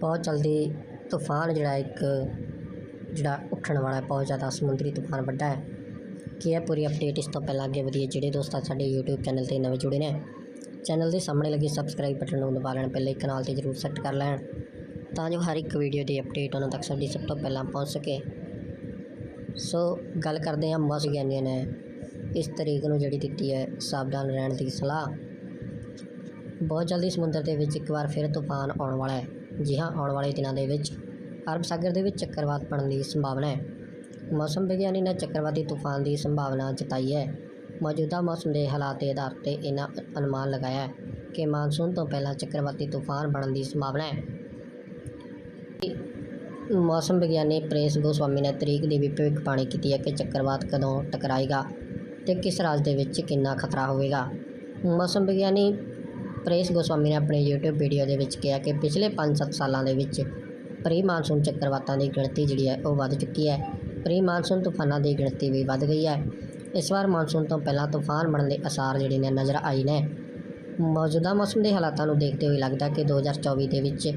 ਬਹੁਤ ਜਲਦੀ ਤੂਫਾਨ ਜਿਹੜਾ ਇੱਕ, ਜਿਹੜਾ ਉੱਠਣ ਵਾਲਾ ਬਹੁਤ ਜ਼ਿਆਦਾ ਸਮੁੰਦਰੀ ਤੂਫਾਨ ਵੱਡਾ ਹੈ। ਕੀ ਹੈ ਪੂਰੀ ਅਪਡੇਟ ਇਸ ਤੋਂ ਪਹਿਲਾਂ ਅੱਗੇ ਵਧੀਏ। ਜਿਹੜੇ ਦੋਸਤ ਸਾਡੇ YouTube ਚੈਨਲ ਤੇ ਨਵੇਂ ਜੁੜੇ ਨੇ ਚੈਨਲ ਦੇ ਸਾਹਮਣੇ ਲੱਗੇ ਸਬਸਕ੍ਰਾਈਬ ਬਟਨ ਨੂੰ ਦਬਾ ਲੈਣ, ਪਹਿਲੇ ਕਨਾਲ ਤੇ ਜਰੂਰ ਸੈੱਟ ਕਰ ਲੈਣ, ਤਾਂ ਜੋ ਹਰ ਇੱਕ ਵੀਡੀਓ ਦੀ ਅਪਡੇਟ ਉਹਨਾਂ ਤੱਕ ਸਾਡੀ ਸਭ ਤੋਂ ਪਹਿਲਾਂ ਪਹੁੰਚ ਸਕੇ। ਸੋ ਗੱਲ ਕਰਦੇ ਹਾਂ ਮੌਸ ਵਿਗਿਆਨੀਆਂ ਨੇ। ਇਸ ਤਰੀਕ ਨੂੰ ਜਿਹੜੀ ਦਿੱਤੀ ਹੈ ਸਾਵਧਾਨ ਰਹਿਣ ਦੀ ਸਲਾਹ। ਬਹੁਤ ਜਲਦੀ ਸਮੁੰਦਰ ਦੇ ਵਿੱਚ ਇੱਕ ਵਾਰ ਫਿਰ ਤੂਫਾਨ ਆਉਣ ਵਾਲਾ ਹੈ। ਜੀ ਹਾਂ ਆਉਣ ਵਾਲੇ ਦਿਨਾਂ ਦੇ ਵਿੱਚ ਅਰਬ ਸਾਗਰ ਦੇ ਵਿੱਚ ਚੱਕਰਵਾਤ ਬਣਨ ਦੀ ਸੰਭਾਵਨਾ ਹੈ। ਮੌਸਮ ਵਿਗਿਆਨੀ ਨੇ ਚੱਕਰਵਾਤੀ ਤੂਫਾਨ ਦੀ ਸੰਭਾਵਨਾ ਜਤਾਈ ਹੈ। ਮੌਜੂਦਾ ਮੌਸਮ ਦੇ ਹਾਲਾਤ ਦੇ ਆਧਾਰ ਤੇ ਇਹਨਾਂ ਅਨੁਮਾਨ ਲਗਾਇਆ ਹੈ ਕਿ ਮਾਨਸੂਨ ਤੋਂ ਪਹਿਲਾਂ ਚੱਕਰਵਾਤੀ ਤੂਫਾਨ ਬਣਨ ਦੀ ਸੰਭਾਵਨਾ ਹੈ। ਮੌਸਮ ਵਿਗਿਆਨੀ ਪ੍ਰੇਸ ਗੋਸਵਾਮੀ ਨੇ ਤਰੀਕ ਦੀ ਵੀ ਭਵਿੱਖਬਾਣੀ ਕੀਤੀ ਹੈ ਕਿ ਚੱਕਰਵਾਤ ਕਦੋਂ ਟਕਰਾਏਗਾ ਤੇ ਕਿਸ ਰਾਜ ਦੇ ਵਿੱਚ ਕਿੰਨਾ ਖਤਰਾ ਹੋਵੇਗਾ। ਮੌਸਮ ਵਿਗਿਆਨੀ ਪ੍ਰੇਸ ਗੋਸਵਾਮੀ ਨੇ ਆਪਣੇ YouTube ਵੀਡੀਓ ਦੇ ਵਿੱਚ ਕਿਹਾ ਕਿ ਪਿਛਲੇ 5-7 ਸਾਲਾਂ ਦੇ ਵਿੱਚ ਪ੍ਰੀ ਮਾਨਸੂਨ ਚੱਕਰਵਾਤਾਂ ਦੀ ਗਿਣਤੀ ਜਿਹੜੀ ਹੈ ਉਹ ਵੱਧ ਚੁੱਕੀ ਹੈ। ਪ੍ਰੀ ਮਾਨਸੂਨ ਤੂਫਾਨਾਂ ਦੀ ਗਿਣਤੀ ਵੀ ਵੱਧ ਗਈ ਹੈ। ਇਸ ਵਾਰ ਮਾਨਸੂਨ ਤੋਂ ਪਹਿਲਾਂ ਤੂਫਾਨ ਬਣਨ ਦੇ ਅਸਾਰ ਜਿਹੜੇ ਨੇ ਨਜ਼ਰ ਆਏ ਨੇ। ਮੌਜੂਦਾ ਮੌਸਮ ਦੇ ਹਾਲਾਤਾਂ ਨੂੰ ਦੇਖਦੇ ਹੋਏ ਲੱਗਦਾ ਕਿ 2024 ਦੇ ਵਿੱਚ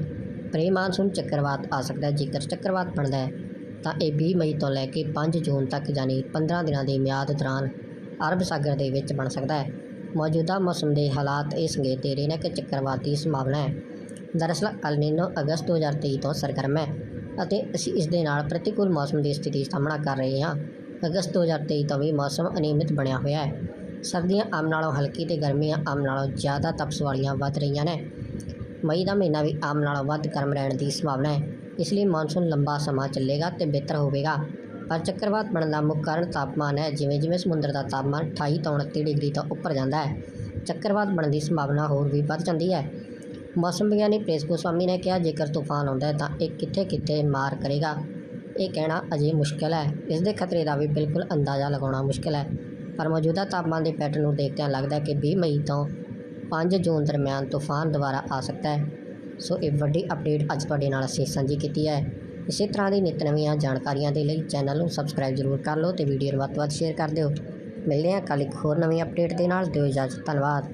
ਪ੍ਰੀ ਮਾਨਸੂਨ ਚੱਕਰਵਾਤ ਆ ਸਕਦਾ ਹੈ। ਜੇਕਰ ਚੱਕਰਵਾਤ ਬਣਦਾ ਹੈ, ਤਾਂ ਇਹ 20 ਮਈ ਤੋਂ ਲੈ ਕੇ 5 ਜੂਨ ਤੱਕ ਯਾਨੀ 15 ਦਿਨਾਂ ਦੀ ਮਿਆਦ ਦੌਰਾਨ ਅਰਬ ਸਾਗਰ ਦੇ ਵਿੱਚ ਬਣ ਸਕਦਾ ਹੈ। ਮੌਜੂਦਾ ਮੌਸਮ ਦੇ ਹਾਲਾਤ ਇਹ ਸੰਕੇਤ ਦੇ ਰਹੇ ਨੇ ਕਿ ਚੱਕਰਵਾਤ ਦੀ ਸੰਭਾਵਨਾ ਹੈ। ਦਰਅਸਲ ਅਲ ਨੀਨੋ ਅਗਸਤ 2023 ਤੋਂ ਸਰਗਰਮ ਹੈ ਅਤੇ ਅਸੀਂ ਇਸ ਦੇ ਨਾਲ ਪ੍ਰਤੀਕੂਲ ਮੌਸਮ ਦੀ ਸਥਿਤੀ ਦਾ ਸਾਹਮਣਾ ਕਰ ਰਹੇ ਹਾਂ। ਅਗਸਤ 2023 ਤੋਂ ਵੀ ਮੌਸਮ ਅਨਿਯਮਿਤ ਬਣਿਆ ਹੋਇਆ ਹੈ। ਸਰਦੀਆਂ ਆਮ ਨਾਲੋਂ ਹਲਕੀ ਤੇ ਗਰਮੀਆਂ ਆਮ ਨਾਲੋਂ ਜ਼ਿਆਦਾ ਤਪਸ਼ ਵਾਲੀਆਂ ਵੱਧ ਰਹੀਆਂ ਨੇ। ਮਈ ਦਾ ਮਹੀਨਾ ਵੀ ਆਮ ਨਾਲੋਂ ਵੱਧ ਗਰਮ ਰਹਿਣ ਦੀ ਸੰਭਾਵਨਾ ਹੈ। ਇਸ ਲਈ ਮੌਨਸੂਨ ਲੰਬਾ ਸਮਾਂ ਚੱਲੇਗਾ ਤੇ ਬਿਹਤਰ ਹੋਵੇਗਾ। ਪਰ ਚੱਕਰਵਾਤ ਬਣਨ ਦਾ ਮੁੱਖ ਕਾਰਨ ਤਾਪਮਾਨ ਹੈ। ਜਿਵੇਂ ਜਿਵੇਂ ਸਮੁੰਦਰ ਦਾ ਤਾਪਮਾਨ 28 ਤੋਂ 29 ਡਿਗਰੀ ਤੋਂ ਉੱਪਰ ਜਾਂਦਾ ਹੈ, ਚੱਕਰਵਾਤ ਬਣਨ ਦੀ ਸੰਭਾਵਨਾ ਹੋਰ ਵੀ ਵੱਧ ਜਾਂਦੀ ਹੈ। ਮੌਸਮ ਵਿਗਿਆਨੀ ਪ੍ਰੇਸ ਗੋਸਵਾਮੀ ਨੇ ਕਿਹਾ, ਜੇਕਰ ਤੂਫਾਨ ਆਉਂਦਾ ਹੈ ਤਾਂ ਇਹ ਕਿੱਥੇ ਕਿੱਥੇ ਮਾਰ ਕਰੇਗਾ। ਇਹ ਕਹਿਣਾ ਅਜੇ ਮੁਸ਼ਕਲ ਹੈ। ਇਸ ਦੇ ਖਤਰੇ ਦਾ ਵੀ ਬਿਲਕੁਲ ਅੰਦਾਜ਼ਾ ਲਗਾਉਣਾ ਮੁਸ਼ਕਲ ਹੈ। ਪਰ ਮੌਜੂਦਾ ਤਾਪਮਾਨ ਦੇ ਪੈਟਰਨ ਨੂੰ ਦੇਖਦਿਆਂ ਲੱਗਦਾ ਹੈ ਕਿ 20 ਮਈ ਤੋਂ 5 ਜੂਨ ਦਰਮਿਆਨ ਤੂਫਾਨ ਦੁਬਾਰਾ ਆ ਸਕਦਾ ਹੈ। ਸੋ ਇਹ ਵੱਡੀ ਅਪਡੇਟ ਅੱਜ ਤੁਹਾਡੇ ਨਾਲ ਅਸੀਂ ਸਾਂਝੀ ਕੀਤੀ ਹੈ। ਇਸੇ ਤਰ੍ਹਾਂ ਦੀ ਨਿਤ ਨਵੀਆਂ ਜਾਣਕਾਰੀਆਂ ਦੇ ਲਈ ਚੈਨਲ ਨੂੰ ਸਬਸਕ੍ਰਾਈਬ ਜ਼ਰੂਰ ਕਰ ਲਓ ਤੇ ਵੀਡੀਓ ਨੂੰ ਵੱਧ ਤੋਂ ਵੱਧ ਸ਼ੇਅਰ ਕਰ ਦਿਓ। ਮਿਲਦੇ ਹਾਂ ਕੱਲ੍ਹ ਇੱਕ ਹੋਰ ਨਵੀਂ ਅਪਡੇਟ ਦੇ ਨਾਲ। ਦਿਓ ਇਜਾਜ਼ਤ, ਧੰਨਵਾਦ।